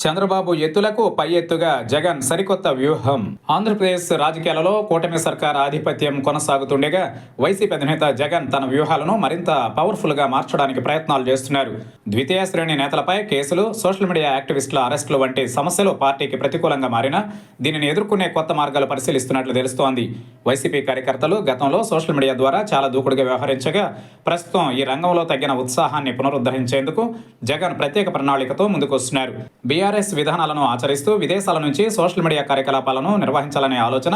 చంద్రబాబు ఎత్తులకు పై ఎత్తుగా జగన్ సరికొత్త వ్యూహం. ఆంధ్రప్రదేశ్ రాజకీయాలలో కూటమి సర్కార్ ఆధిపత్యం కొనసాగుతుండగా వైసీపీ అధినేత జగన్ తన వ్యూహాలను మరింత పవర్ఫుల్గా మార్చడానికి ప్రయత్నాలు చేస్తున్నారు. ద్వితీయ శ్రేణి నేతలపై కేసులు సోషల్ మీడియా యాక్టివిస్టుల అరెస్టులు వంటి సమస్యలు పార్టీకి ప్రతికూలంగా మారినా దీనిని ఎదుర్కొనే కొత్త మార్గాలు పరిశీలిస్తున్నట్లు తెలుస్తోంది. వైసీపీ కార్యకర్తలు గతంలో సోషల్ మీడియా ద్వారా చాలా దూకుడుగా వ్యవహరించగా ప్రస్తుతం ఈ రంగంలో తగ్గిన ఉత్సాహాన్ని పునరుద్ధరించేందుకు జగన్ ప్రత్యేక ప్రణాళికతో ముందుకొస్తున్నారు. బీఆర్ఎస్ విధానాలను ఆచరిస్తూ విదేశాల నుంచి సోషల్ మీడియా కార్యకలాపాలను నిర్వహించాలనే ఆలోచన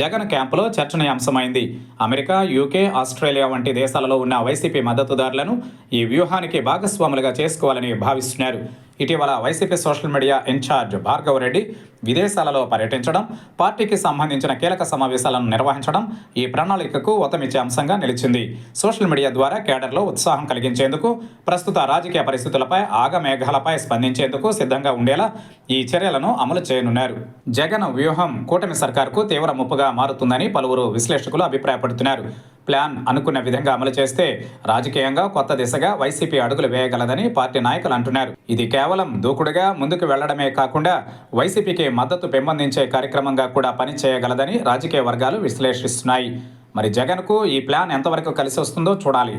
జగన్ క్యాంపులో చర్చనీయాంశమైంది. అమెరికా యూకే ఆస్ట్రేలియా వంటి దేశాలలో ఉన్న వైసీపీ మద్దతుదారులను ఈ వ్యూహానికి భాగస్వాములుగా చేసుకోవాలని భావిస్తున్నారు. ఇటీవల YCP social media in-charge Bhargava Reddy విదేశాలలో పర్యటించడం పార్టీకి సంబంధించిన కీలక సమావేశాలను నిర్వహించడం ఈ ప్రణాళికకు ఒతమిచ్చే అంశంగా నిలిచింది. సోషల్ మీడియా ద్వారా కేడర్లో ఉత్సాహం కలిగించేందుకు ప్రస్తుత రాజకీయ పరిస్థితులపై ఆగమేఘాలపై స్పందించేందుకు సిద్ధంగా ఉండేలా ఈ చర్యలను అమలు చేయనున్నారు. జగన్ వ్యూహం కూటమి సర్కార్కు తీవ్ర ముప్పుగా మారుతుందని పలువురు విశ్లేషకులు అభిప్రాయపడుతున్నారు. ప్లాన్ అనుకున్న విధంగా అమలు చేస్తే రాజకీయంగా కొత్త దిశగా వైసీపీ అడుగులు వేయగలదని పార్టీ నాయకులు అంటున్నారు. ఇది కేవలం దూకుడుగా ముందుకు వెళ్ళడమే కాకుండా వైసీపీకి మద్దతు పెంపొందించే కార్యక్రమంగా కూడా పనిచేయగలదని రాజకీయ వర్గాలు విశ్లేషిస్తున్నాయి. మరి జగన్కు ఈ ప్లాన్ ఎంతవరకు కలిసి వస్తుందో చూడాలి.